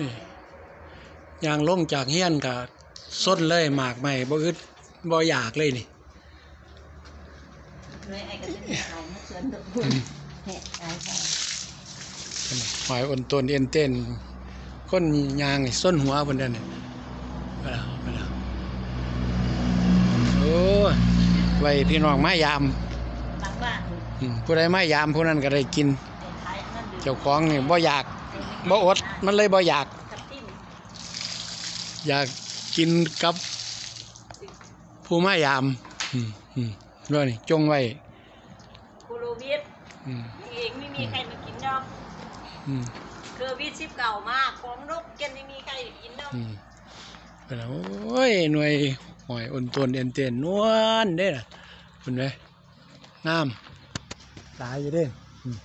นี่ยางลงจากเฮียนก็ส้นเลยหมากใหม่บ่อึดบ่อยากเลยนี่เลยไอ้ก็จะมีขายมาสวนดอกแหะขายไปหอยอ่อนต้นเอ็นเต้นคนยางนี่ส้นหัวเพิ่นเด้อนี่ไปแล้วไปแล้วโอ้ยไว้พี่น้องมายามหลังบ้านอืมผู้ใดมายามผู้นั้นก็ได้กินไอ้ขายนั่นดูเจ้าของนี่บ่อยาก บ่อดมันเลยบ่อยากกับติ้มอยากกินกับผู้มายามอืมอืมด้วยนี่จงไว้โคโรวิดอืมเองไม่มีใครมากินดอกอืมคือวิชิปเก่ามากของนกกันยังมีใครกินดอกอืมไปแล้วโอ้ยหน่วยหอยอ่อนตนเอ็นเตนนวลเด้น่ะคุณไหมงามตายอยู่เด้อืม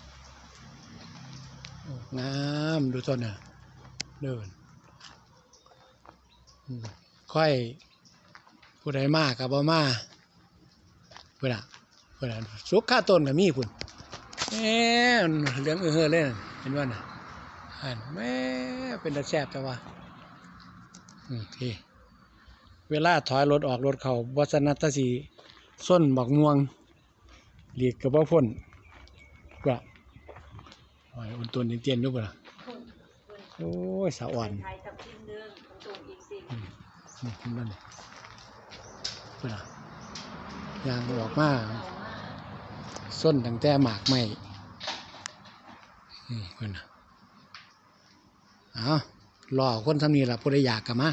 งามดูต้นน่ะเดินค่อยผู้ใดมากกับบ่มาเพื่อนอะเพื่อนอะสุกข้าต้นกับมีพุ่นแหมเลี้ยงเออเล่นเห็นว่าน่ะอันแม่เป็นตาแซบแต่ว่าอืมทีเวลาถอยรถออกรถเขาวัสนัตสีส้นบักม่วงหลีกกับว่าพ่นก็ห อยอุ่นตัวนี้เตียนอยู่ป่ะล่ะโอ้ยสะอ่อนไทยทับทิมเดิมตรงอีกสิอืมอืมนั่นนี่ป่ะล่ะยางออกมาส้นตั้งแต่หมากไม่อืมเพื่อนน่ะเอารอคนทำนี่ล่ะผู้ใดอยากกลับมา